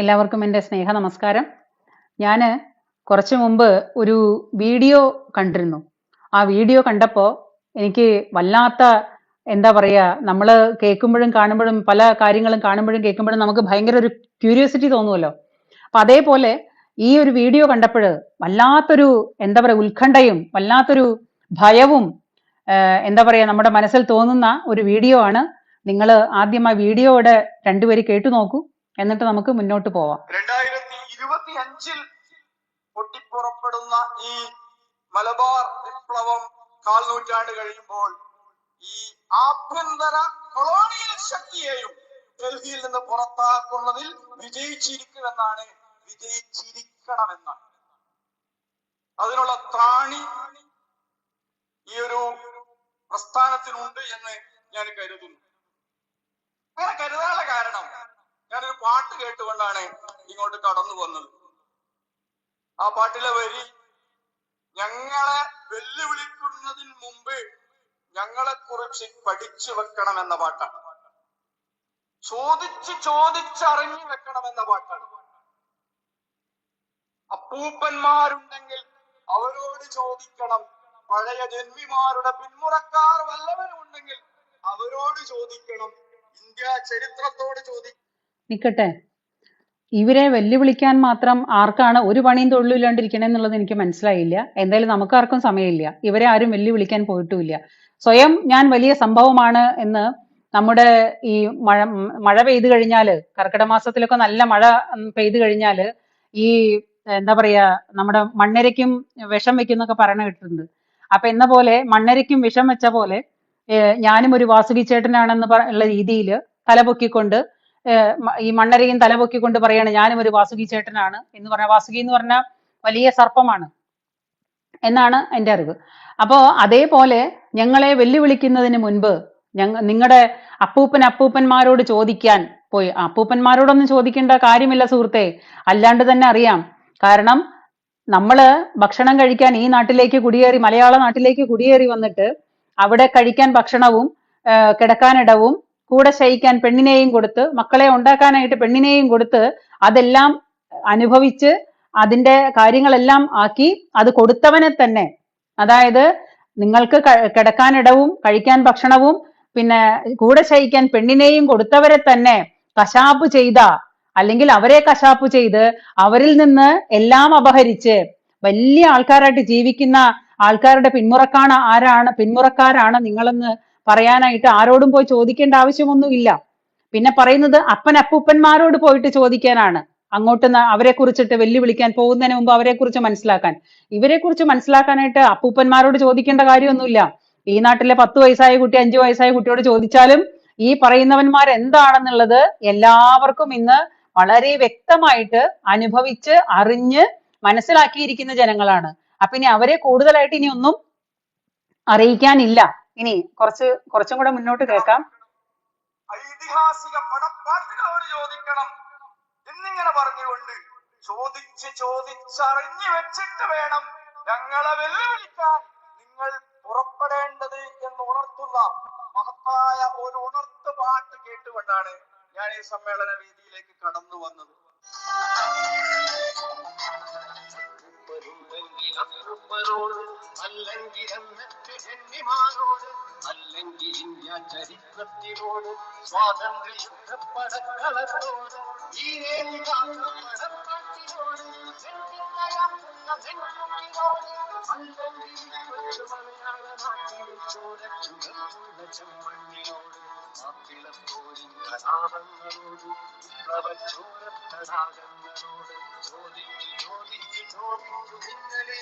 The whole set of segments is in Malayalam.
എല്ലാവർക്കും എന്റെ സ്നേഹ നമസ്കാരം. ഞാൻ കുറച്ച് മുമ്പ് ഒരു വീഡിയോ കണ്ടിരുന്നു. ആ വീഡിയോ കണ്ടപ്പോൾ എനിക്ക് വല്ലാത്ത എന്താ പറയുക നമ്മൾ കേൾക്കുമ്പോഴും കാണുമ്പോഴും പല കാര്യങ്ങളും കാണുമ്പോഴും കേൾക്കുമ്പോഴും നമുക്ക് ഭയങ്കര ഒരു ക്യൂരിയോസിറ്റി തോന്നുമല്ലോ അപ്പം അതേപോലെ ഈ ഒരു വീഡിയോ കണ്ടപ്പോൾ വല്ലാത്തൊരു എന്താ പറയുക ഉത്കണ്ഠയും വല്ലാത്തൊരു ഭയവും എന്താ പറയുക നമ്മുടെ മനസ്സിൽ തോന്നുന്ന ഒരു വീഡിയോ ആണ്. നിങ്ങൾ ആദ്യം ആ വീഡിയോയുടെ രണ്ടുപേര് കേട്ടു നോക്കൂ. എന്നിട്ട് നമുക്ക് മുന്നോട്ട് പോവാം. രണ്ടായിരത്തി ഇരുപത്തി അഞ്ചിൽ പൊട്ടിപ്പുറപ്പെടുന്ന ഈ മലബാർ വിപ്ലവം കാൽ നൂറ്റാണ്ട് കഴിയുമ്പോൾ ഈ ആഭ്യന്തര കൊളോണിയൽ ശക്തിയെയും ഡൽഹിയിൽ നിന്ന് പുറത്താക്കുന്നതിൽ വിജയിച്ചിരിക്കുമെന്നാണ് വിജയിച്ചിരിക്കണമെന്നാണ് അതിനുള്ള ത്രാണി ഈ ഒരു പ്രസ്ഥാനത്തിനുണ്ട് എന്ന് ഞാൻ കരുതുന്നു. അങ്ങനെ കരുതാനുള്ള കാരണം ഞാനൊരു പാട്ട് കേട്ടുകൊണ്ടാണ് ഇങ്ങോട്ട് കടന്നു വന്നത് ആ പാട്ടിലെ വരി ഞങ്ങളെ വെല്ലുവിളിക്കുന്നതിന് മുമ്പ് ഞങ്ങളെ കുറിച്ച് പഠിച്ചു വെക്കണം എന്ന പാട്ടാണ്. ചോദിച്ച് ചോദിച്ചറിഞ്ഞു വെക്കണം എന്ന പാട്ടാണ്. അപ്പൂപ്പന്മാരുണ്ടെങ്കിൽ അവരോട് ചോദിക്കണം. പഴയ ജന്മിമാരുടെ പിന്മുറക്കാർ വല്ലവരും ഉണ്ടെങ്കിൽ അവരോട് ചോദിക്കണം. ഇന്ത്യ ചരിത്രത്തോട് ചോദിക്കണം. നിക്കട്ടെ. ഇവരെ വെല്ലുവിളിക്കാൻ മാത്രം ആർക്കാണ് ഒരു പണിയും തൊഴിലില്ലാണ്ടിരിക്കണേ എന്നുള്ളത് എനിക്ക് മനസ്സിലായില്ല. എന്തായാലും നമുക്കാർക്കും സമയമില്ല. ഇവരെ ആരും വെല്ലുവിളിക്കാൻ പോയിട്ടുമില്ല. സ്വയം ഞാൻ വലിയ സംഭവമാണ് എന്ന് നമ്മുടെ ഈ മഴ മഴ പെയ്തു കഴിഞ്ഞാൽ കർക്കിടക മാസത്തിലൊക്കെ നല്ല മഴ പെയ്തു കഴിഞ്ഞാൽ ഈ എന്താ പറയാ നമ്മുടെ മണ്ണരയ്ക്കും വിഷം വെക്കുന്നൊക്കെ പറയണ കേട്ടിട്ടുണ്ട്. അപ്പൊ എന്ന പോലെ മണ്ണരയ്ക്കും വിഷം വെച്ച പോലെ ഞാനും ഒരു വാസുകി ചേട്ടനാണെന്ന് ഉള്ള രീതിയിൽ തലപൊക്കിക്കൊണ്ട് ഈ മണ്ണരയും തലപൊക്കിക്കൊണ്ട് പറയാണ് ഞാനും ഒരു വാസുകി ചേട്ടനാണ്. എന്ന് പറഞ്ഞ വാസുകി എന്ന് പറഞ്ഞ വലിയ സർപ്പമാണ് എന്നാണ് എന്റെ അറിവ്. അപ്പോ അതേപോലെ ഞങ്ങളെ വെല്ലുവിളിക്കുന്നതിന് മുൻപ് ഞങ്ങ നിങ്ങളുടെ അപ്പൂപ്പൻ അപ്പൂപ്പന്മാരോട് ചോദിക്കാൻ പോയി. അപ്പൂപ്പന്മാരോടൊന്നും ചോദിക്കേണ്ട കാര്യമില്ല സുഹൃത്തെ. അല്ലാണ്ട് തന്നെ അറിയാം. കാരണം നമ്മൾ ഭക്ഷണം കഴിക്കാൻ ഈ നാട്ടിലേക്ക് കുടിയേറി മലയാള നാട്ടിലേക്ക് കുടിയേറി വന്നിട്ട് അവിടെ കഴിക്കാൻ ഭക്ഷണവും കിടക്കാനിടവും കൂടെ ശയിക്കാൻ പെണ്ണിനെയും കൊടുത്ത് മക്കളെ ഉണ്ടാക്കാനായിട്ട് പെണ്ണിനെയും കൊടുത്ത് അതെല്ലാം അനുഭവിച്ച് അതിന്റെ കാര്യങ്ങളെല്ലാം ആക്കി അത് കൊടുത്തവനെ തന്നെ. അതായത് നിങ്ങൾക്ക് കിടക്കാനിടവും കഴിക്കാൻ ഭക്ഷണവും പിന്നെ കൂടെ ശയിക്കാൻ പെണ്ണിനെയും കൊടുത്തവരെ തന്നെ കശാപ്പ് ചെയ്ത അല്ലെങ്കിൽ അവരെ കശാപ്പ് ചെയ്ത് അവരിൽ നിന്ന് എല്ലാം അപഹരിച്ച് വലിയ ആൾക്കാരായിട്ട് ജീവിക്കുന്ന ആൾക്കാരുടെ പിന്മുറക്കാണ് ആരാണ് പിന്മുറക്കാരാണ് നിങ്ങളെന്ന് പറയാനായിട്ട് ആരോടും പോയി ചോദിക്കേണ്ട ആവശ്യമൊന്നുമില്ല. പിന്നെ പറയുന്നത് അപ്പൻ അപ്പൂപ്പന്മാരോട് പോയിട്ട് ചോദിക്കാനാണ്. അങ്ങോട്ട് അവരെ കുറിച്ചിട്ട് വെല്ലുവിളിക്കാൻ പോകുന്നതിന് മുമ്പ് അവരെ കുറിച്ച് മനസ്സിലാക്കാൻ. ഇവരെ കുറിച്ച് മനസ്സിലാക്കാനായിട്ട് അപ്പൂപ്പന്മാരോട് ചോദിക്കേണ്ട കാര്യമൊന്നുമില്ല. ഈ നാട്ടിലെ പത്ത് വയസ്സായ കുട്ടി അഞ്ചു വയസ്സായ കുട്ടിയോട് ചോദിച്ചാലും ഈ പറയുന്നവന്മാർ എന്താണെന്നുള്ളത് എല്ലാവർക്കും ഇന്ന് വളരെ വ്യക്തമായിട്ട് അനുഭവിച്ച് അറിഞ്ഞ് മനസ്സിലാക്കിയിരിക്കുന്ന ജനങ്ങളാണ്. അപ്പൊ ഇനി അവരെ കൂടുതലായിട്ട് ഇനി ഒന്നും അറിയിക്കാനില്ല. ഇനി കുറച്ച് കുറച്ചും കൂടെ മുന്നോട്ട് കേൾക്കാം. ഐതിഹാസിക പടപ്പാട്ടുകളോട് ചോദിക്കണം. എന്നിങ്ങനെ പറഞ്ഞുകൊണ്ട് ചോദിച്ച് ചോദിച്ചറിഞ്ഞു വെച്ചിട്ട് വേണം ഞങ്ങളെ വെല്ലുവിളിക്കാൻ നിങ്ങൾ പുറപ്പെടേണ്ടത് എന്ന് ഉണർത്തുന്ന മഹത്തായ ഒരു ഉണർത്ത് പാട്ട് കേട്ടുകൊണ്ടാണ് ഞാൻ ഈ സമ്മേളന വേദിയിലേക്ക് കടന്നു വന്നത്. അല്ലെങ്കിൽ ചരിത്രത്തിനോട് സ്വാതന്ത്ര്യ യുദ്ധ പടക്കളത്തോട് ഈ പടപ്പാട്ടിനോട് ചെന്നിന്നയാക്കുന്ന നെഞ്ചുള്ളിനോട് അല്ലെങ്കിൽ കൊച്ചു മലയാള നാട്ടിൽ ചോരച്ചുടക്കുന്ന ചെമ്മണ്ണിനോട് മാപ്പിളപ്പോരിൻ കലാപങ്ങളോട് വിപ്ലവച്ചോരത്തടാകങ്ങളോട് ചോദിച്ചു ചോദിച്ചു ചോദിച്ചു നിങ്ങളെ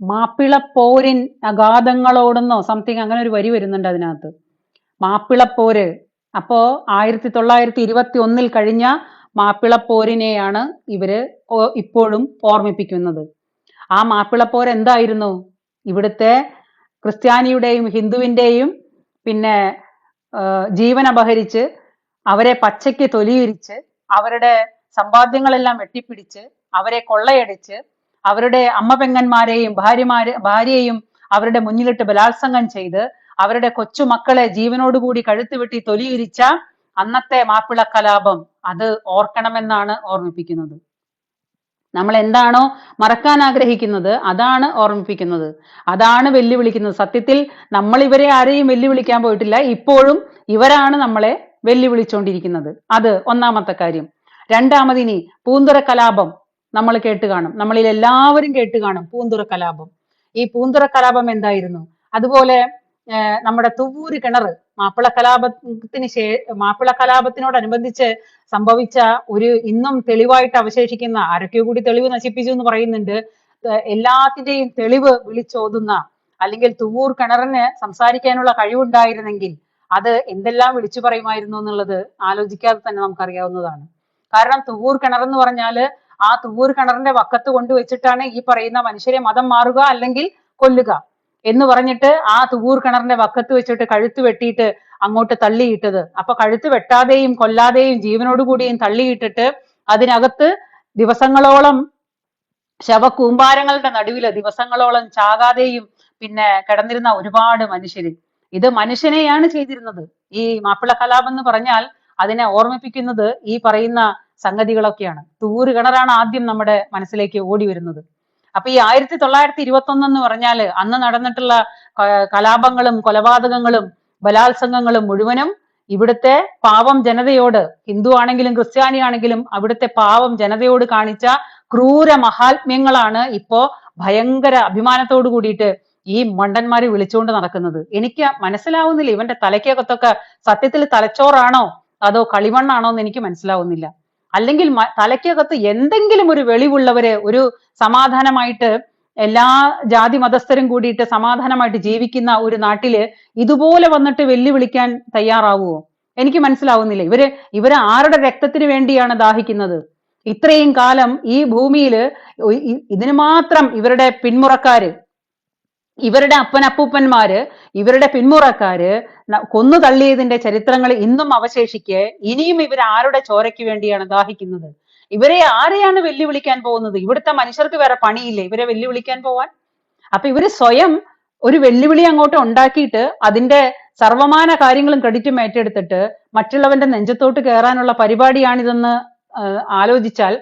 മാപ്പിളപ്പോരിൻ അഗാധങ്ങളോടുന്നോ സംതിങ് അങ്ങനെ ഒരു വരി വരുന്നുണ്ട് അതിനകത്ത്. മാപ്പിളപ്പോര്. അപ്പോ ആയിരത്തി തൊള്ളായിരത്തി ഇരുപത്തി ഒന്നിൽ കഴിഞ്ഞ മാപ്പിളപ്പോരിനെയാണ് ഇവർ ഇപ്പോഴും ഓർമ്മിപ്പിക്കുന്നത്. ആ മാപ്പിളപ്പോര് എന്തായിരുന്നു? ഇവിടുത്തെ ക്രിസ്ത്യാനിയുടെയും ഹിന്ദുവിന്റെയും പിന്നെ ജീവൻ അപഹരിച്ച് അവരെ പച്ചയ്ക്ക് തൊലിയിരിച്ച് അവരുടെ സമ്പാദ്യങ്ങളെല്ലാം വെട്ടിപ്പിടിച്ച് അവരെ കൊള്ളയടിച്ച് അവരുടെ അമ്മ പെങ്ങന്മാരെയും ഭാര്യമാരെ ഭാര്യയെയും അവരുടെ മുന്നിലിട്ട് ബലാത്സംഗം ചെയ്ത് അവരുടെ കൊച്ചുമക്കളെ ജീവനോടുകൂടി കഴുത്ത് വെട്ടി തൊലിയുരിച്ച അന്നത്തെ മാപ്പിള കലാപം അത് ഓർക്കണമെന്നാണ് ഓർമ്മിപ്പിക്കുന്നത്. നമ്മൾ എന്താണോ മറക്കാൻ ആഗ്രഹിക്കുന്നത് അതാണ് ഓർമ്മിപ്പിക്കുന്നത്. അതാണ് വെല്ലുവിളിക്കുന്നത്. സത്യത്തിൽ നമ്മൾ ഇവരെ ആരെയും വെല്ലുവിളിക്കാൻ പോയിട്ടില്ല. ഇപ്പോഴും ഇവരാണ് നമ്മളെ വെല്ലുവിളിച്ചുകൊണ്ടിരിക്കുന്നത് അത് ഒന്നാമത്തെ കാര്യം. രണ്ടാമതിനി പൂന്തുറ കലാപം നമ്മൾ കേട്ട് കാണും. നമ്മളിൽ എല്ലാവരും കേട്ട് കാണും പൂന്തുറ കലാപം. ഈ പൂന്തുറ കലാപം എന്തായിരുന്നു? അതുപോലെ നമ്മുടെ തുവ്വൂര് കിണർ മാപ്പിള കലാപത്തിന് ശേ മാപ്പിള കലാപത്തിനോടനുബന്ധിച്ച് സംഭവിച്ച ഒരു ഇന്നും തെളിവായിട്ട് അവശേഷിക്കുന്ന ആരൊക്കെയോ കൂടി തെളിവ് നശിപ്പിച്ചു എന്ന് പറയുന്നുണ്ട്. എല്ലാത്തിന്റെയും തെളിവ് വിളിച്ചോതുന്ന അല്ലെങ്കിൽ തുവ്വൂർ കിണറിന് സംസാരിക്കാനുള്ള കഴിവുണ്ടായിരുന്നെങ്കിൽ അത് എന്തെല്ലാം വിളിച്ചു പറയുമായിരുന്നു എന്നുള്ളത് ആലോചിക്കാതെ തന്നെ നമുക്കറിയാവുന്നതാണ്. കാരണം തുവ്വൂർ കിണർ എന്ന് പറഞ്ഞാൽ ആ തുവ്വൂർ കിണറിന്റെ വക്കത്ത് കൊണ്ടുവച്ചിട്ടാണ് ഈ പറയുന്ന മനുഷ്യരെ മതം മാറുക അല്ലെങ്കിൽ കൊല്ലുക എന്ന് പറഞ്ഞിട്ട് ആ തുവ്വൂർ കിണറിന്റെ വക്കത്ത് വെച്ചിട്ട് കഴുത്ത് വെട്ടിയിട്ട് അങ്ങോട്ട് തള്ളിയിട്ടത്. അപ്പൊ കഴുത്ത് വെട്ടാതെയും കൊല്ലാതെയും ജീവനോട് കൂടിയും തള്ളിയിട്ടിട്ട് അതിനകത്ത് ദിവസങ്ങളോളം ശവക്കൂമ്പാരങ്ങളുടെ നടുവിൽ ദിവസങ്ങളോളം ചാകാതെയും പിന്നെ കിടന്നിരുന്ന ഒരുപാട് മനുഷ്യര്. ഇത് മനുഷ്യനെയാണ് ചെയ്തിരുന്നത്. ഈ മാപ്പിള കലാപം എന്ന് പറഞ്ഞാൽ അതിനെ ഓർമ്മിപ്പിക്കുന്നത് ഈ പറയുന്ന സംഗതികളൊക്കെയാണ്. തൂറ് കിണറാണ് ആദ്യം നമ്മുടെ മനസ്സിലേക്ക് ഓടി വരുന്നത്. അപ്പൊ ഈ ആയിരത്തി തൊള്ളായിരത്തി ഇരുപത്തി ഒന്ന് എന്ന് പറഞ്ഞാൽ അന്ന് നടന്നിട്ടുള്ള കലാപങ്ങളും കൊലപാതകങ്ങളും ബലാത്സംഗങ്ങളും മുഴുവനും ഇവിടുത്തെ പാവം ജനതയോട് ഹിന്ദു ആണെങ്കിലും ക്രിസ്ത്യാനി ആണെങ്കിലും അവിടുത്തെ പാവം ജനതയോട് കാണിച്ച ക്രൂര മഹാത്മ്യങ്ങളാണ് ഇപ്പോ ഭയങ്കര അഭിമാനത്തോട് കൂടിയിട്ട് ഈ മണ്ടന്മാര് വിളിച്ചുകൊണ്ട് നടക്കുന്നത്. എനിക്ക് മനസ്സിലാവുന്നില്ല ഇവന്റെ തലയ്ക്കകത്തൊക്കെ സത്യത്തിൽ തലച്ചോറാണോ അതോ കളിമണ്ണാണോ എന്ന് എനിക്ക് മനസ്സിലാവുന്നില്ല. അല്ലെങ്കിൽ തലയ്ക്കകത്ത് എന്തെങ്കിലും ഒരു വെളിവുള്ളവരെ ഒരു സമാധാനമായിട്ട് എല്ലാ ജാതി മതസ്ഥരും കൂടിയിട്ട് സമാധാനമായിട്ട് ജീവിക്കുന്ന ഒരു നാട്ടിൽ ഇതുപോലെ വന്നിട്ട് വെല്ലുവിളിക്കാൻ തയ്യാറാവുമോ എനിക്ക് മനസ്സിലാവുന്നില്ല. ഇവർ ഇവർ ആരുടെ രക്തത്തിന് വേണ്ടിയാണ് ദാഹിക്കുന്നത്? ഇത്രയും കാലം ഈ ഭൂമിയിൽ ഇതിന് മാത്രം ഇവരുടെ പിന്മുറക്കാര് ഇവരുടെ അപ്പനപ്പൂപ്പന്മാര് ഇവരുടെ പിന്മുറക്കാര് കൊന്നു തള്ളിയതിന്റെ ചരിത്രങ്ങൾ ഇന്നും അവശേഷിക്കെ ഇനിയും ഇവർ ആരുടെ ചോരയ്ക്ക് വേണ്ടിയാണ് ദാഹിക്കുന്നത്? ഇവരെ ആരെയാണ് വെല്ലുവിളിക്കാൻ പോകുന്നത്? ഇവിടുത്തെ മനുഷ്യർക്ക് വേറെ പണിയില്ലേ ഇവരെ വെല്ലുവിളിക്കാൻ പോവാൻ. അപ്പൊ ഇവർ സ്വയം ഒരു വെല്ലുവിളി അങ്ങോട്ട് ഉണ്ടാക്കിയിട്ട് അതിന്റെ സർവമാന കാര്യങ്ങളും ക്രെഡിറ്റും ഏറ്റെടുത്തിട്ട് മറ്റുള്ളവന്റെ നെഞ്ചത്തോട്ട് കയറാനുള്ള പരിപാടിയാണിതെന്ന് ആലോചിച്ചാൽ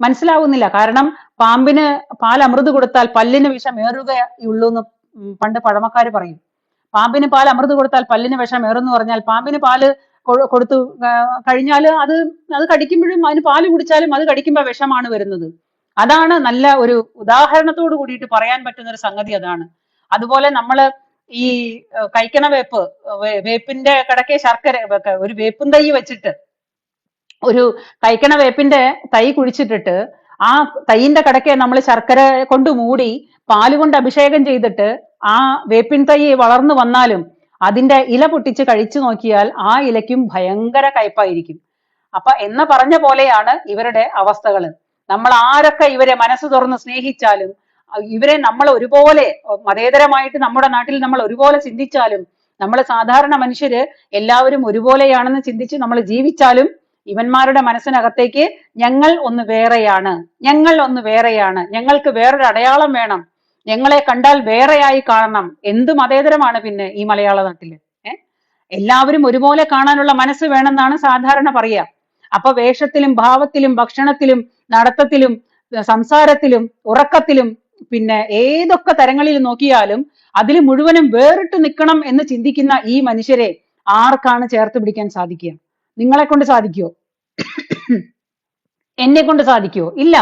മനസ്സിലാവുന്നില്ല. കാരണം പാമ്പിന് പാൽ അമൃത് കൊടുത്താൽ പല്ലിന് വിഷം ഏറുകയുള്ളൂ എന്ന് പണ്ട് പഴമക്കാർ പറയും പാമ്പിന് പാൽ അമൃത് കൊടുത്താൽ പല്ലിന് വിഷം ഏറുന്നു പറഞ്ഞാൽ പാമ്പിന് പാൽ കൊടുത്തു കഴിഞ്ഞാൽ അത് അത് കടിക്കുമ്പോഴും അതിന് പാൽ കുടിച്ചാലും അത് കടിക്കുമ്പോൾ വിഷമാണ് വരുന്നത്. അതാണ് നല്ല ഒരു ഉദാഹരണത്തോട് കൂടിയിട്ട് പറയാൻ പറ്റുന്ന ഒരു സംഗതി അതാണ്. അതുപോലെ നമ്മൾ ഈ കഴിക്കണ വേപ്പ് വേപ്പിന്റെ കടക്കെ ശർക്കര ഒരു വേപ്പും തൈ വെച്ചിട്ട് ഒരു കഴിക്കണ വേപ്പിന്റെ തൈ കുഴിച്ചിട്ടിട്ട് ആ തൈയിന്റെ കടക്കെ നമ്മൾ ശർക്കര കൊണ്ട് മൂടി പാൽ കൊണ്ട് അഭിഷേകം ചെയ്തിട്ട് ആ വേപ്പിൻ തൈ വളർന്നു വന്നാലും അതിന്റെ ഇല പൊട്ടിച്ച് കഴിച്ചു നോക്കിയാൽ ആ ഇലയ്ക്കും ഭയങ്കര കയ്പായിരിക്കും. അപ്പൊ എന്ന പറഞ്ഞ പോലെയാണ് ഇവരുടെ അവസ്ഥകൾ. നമ്മൾ ആരൊക്കെ ഇവരെ മനസ്സ് തുറന്ന് സ്നേഹിച്ചാലും ഇവരെ നമ്മൾ ഒരുപോലെ മതേതരമായിട്ട് നമ്മുടെ നാട്ടിൽ നമ്മൾ ഒരുപോലെ ചിന്തിച്ചാലും നമ്മൾ സാധാരണ മനുഷ്യര് എല്ലാവരും ഒരുപോലെയാണെന്ന് ചിന്തിച്ച് നമ്മൾ ജീവിച്ചാലും ഇവന്മാരുടെ മനസ്സിനകത്തേക്ക് ഞങ്ങൾ ഒന്ന് വേറെയാണ് ഞങ്ങൾ ഒന്ന് വേറെയാണ് ഞങ്ങൾക്ക് വേറൊരു അടയാളം വേണം ഞങ്ങളെ കണ്ടാൽ വേറെയായി കാണണം. എന്ത് മതേതരമാണ് പിന്നെ ഈ മലയാള നാട്ടിൽ? എല്ലാവരും ഒരുപോലെ കാണാനുള്ള മനസ്സ് വേണമെന്നാണ് സാധാരണ പറയുക. അപ്പൊ വേഷത്തിലും ഭാവത്തിലും ഭക്ഷണത്തിലും നടത്തത്തിലും സംസാരത്തിലും ഉറക്കത്തിലും പിന്നെ ഏതൊക്കെ തരങ്ങളിൽ നോക്കിയാലും അതിൽ മുഴുവനും വേറിട്ട് നിൽക്കണം എന്ന് ചിന്തിക്കുന്ന ഈ മനുഷ്യരെ ആർക്കാണ് ചേർത്ത് പിടിക്കാൻ സാധിക്കുക? നിങ്ങളെ കൊണ്ട് സാധിക്കുമോ എന്നെ കൊണ്ട് സാധിക്കുമോ ഇല്ല.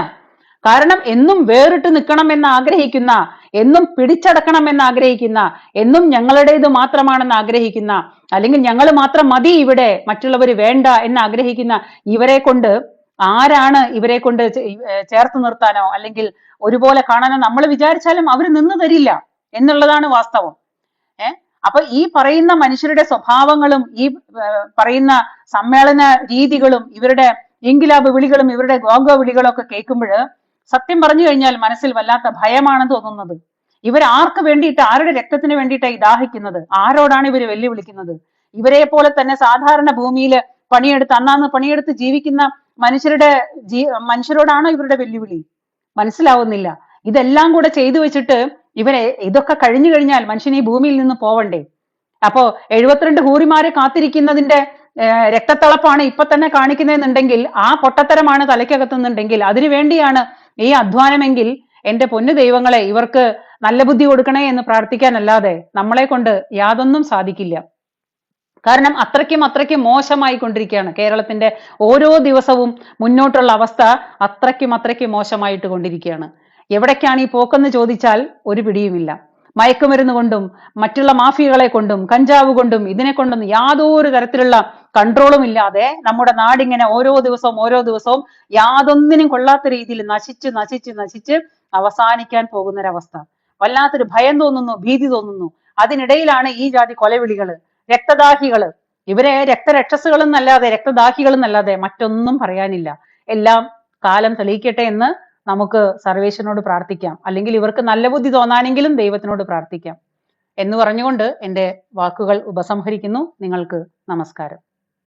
കാരണം എന്നും വേറിട്ട് നിൽക്കണം എന്ന് ആഗ്രഹിക്കുന്ന എന്നും പിടിച്ചടക്കണം എന്ന് ആഗ്രഹിക്കുന്ന എന്നും ഞങ്ങളുടേത് മാത്രമാണെന്ന് ആഗ്രഹിക്കുന്ന അല്ലെങ്കിൽ ഞങ്ങൾ മാത്രം മതി ഇവിടെ മറ്റുള്ളവർ വേണ്ട എന്ന് ആഗ്രഹിക്കുന്ന ഇവരെ കൊണ്ട് ആരാണ് ഇവരെ കൊണ്ട് ചേർത്ത് നിർത്താനോ അല്ലെങ്കിൽ ഒരുപോലെ കാണാനോ നമ്മൾ വിചാരിച്ചാലും അവർ നിന്ന് തരില്ല എന്നുള്ളതാണ് വാസ്തവം. ഏ? അപ്പൊ ഈ പറയുന്ന മനുഷ്യരുടെ സ്വഭാവങ്ങളും ഈ പറയുന്ന സമ്മേളന രീതികളും ഇവരുടെ ഇൻകിലാബ് വിളികളും ഇവരുടെ ഗോഗോ വിളികളും ഒക്കെ കേൾക്കുമ്പോൾ സത്യം പറഞ്ഞു കഴിഞ്ഞാൽ മനസ്സിൽ വല്ലാത്ത ഭയമാണ് തോന്നുന്നത്. ഇവർ ആർക്ക് വേണ്ടിയിട്ട് ആരുടെ രക്തത്തിന് വേണ്ടിയിട്ടാണ് ഈ ദാഹിക്കുന്നത്? ആരോടാണ് ഇവർ വെല്ലുവിളിക്കുന്നത്? ഇവരെ പോലെ തന്നെ സാധാരണ ഭൂമിയിൽ പണിയെടുത്ത് അന്നാന്ന് പണിയെടുത്ത് ജീവിക്കുന്ന മനുഷ്യരുടെ ജീ മനുഷ്യരോടാണോ ഇവരുടെ വെല്ലുവിളി? മനസ്സിലാവുന്നില്ല. ഇതെല്ലാം കൂടെ ചെയ്തു വെച്ചിട്ട് ഇവരെ ഇതൊക്കെ കഴിഞ്ഞു കഴിഞ്ഞാൽ മനുഷ്യൻ ഈ ഭൂമിയിൽ നിന്ന് പോവണ്ടേ? അപ്പോ എഴുപത്തിരണ്ട് ഹൂറിമാരെ കാത്തിരിക്കുന്നതിന്റെ രക്തത്തളപ്പാണ് ഇപ്പൊ തന്നെ കാണിക്കുന്നതെന്നുണ്ടെങ്കിൽ ആ പൊട്ടത്തരമാണ് തലയ്ക്കകത്തുന്നുണ്ടെങ്കിൽ അതിനു വേണ്ടിയാണ് ഈ അധ്വാനമെങ്കിൽ എന്റെ പൊന്നു ദൈവങ്ങളെ ഇവർക്ക് നല്ല ബുദ്ധി കൊടുക്കണേ എന്ന് പ്രാർത്ഥിക്കാനല്ലാതെ നമ്മളെ കൊണ്ട് യാതൊന്നും സാധിക്കില്ല. കാരണം അത്രയ്ക്കും അത്രയ്ക്കും മോശമായി കൊണ്ടിരിക്കുകയാണ്. കേരളത്തിന്റെ ഓരോ ദിവസവും മുന്നോട്ടുള്ള അവസ്ഥ അത്രയ്ക്കും അത്രയ്ക്കും മോശമായിട്ട് കൊണ്ടിരിക്കുകയാണ്. എവിടേക്കാണ് ഈ പോക്കെന്ന് ചോദിച്ചാൽ ഒരു പിടിയുമില്ല. മയക്കുമരുന്ന് കൊണ്ടും മറ്റുള്ള മാഫിയകളെ കൊണ്ടും കഞ്ചാവ് കൊണ്ടും ഇതിനെ കൊണ്ടും യാതൊരു തരത്തിലുള്ള കൺട്രോളും ഇല്ലാതെ നമ്മുടെ നാടിങ്ങനെ ഓരോ ദിവസവും ഓരോ ദിവസവും യാതൊന്നിനും കൊള്ളാത്ത രീതിയിൽ നശിച്ച് നശിച്ച് നശിച്ച് അവസാനിക്കാൻ പോകുന്നൊരവസ്ഥ. വല്ലാത്തൊരു ഭയം തോന്നുന്നു ഭീതി തോന്നുന്നു. അതിനിടയിലാണ് ഈ ജാതി കൊലവിളികൾ രക്തദാഹികൾ. ഇവരെ രക്തരക്ഷസുകളെന്നല്ലാതെ രക്തദാഹികളെന്നല്ലാതെ മറ്റൊന്നും പറയാനില്ല. എല്ലാം കാലം തെളിയിക്കട്ടെ എന്ന് നമുക്ക് സർവേശ്വരനോട് പ്രാർത്ഥിക്കാം. അല്ലെങ്കിൽ ഇവർക്ക് നല്ല ബുദ്ധി തോന്നാനെങ്കിലും ദൈവത്തിനോട് പ്രാർത്ഥിക്കാം. എന്ന് പറഞ്ഞുകൊണ്ട് എന്റെ വാക്കുകൾ ഉപസംഹരിക്കുന്നു. നിങ്ങൾക്ക് നമസ്കാരം.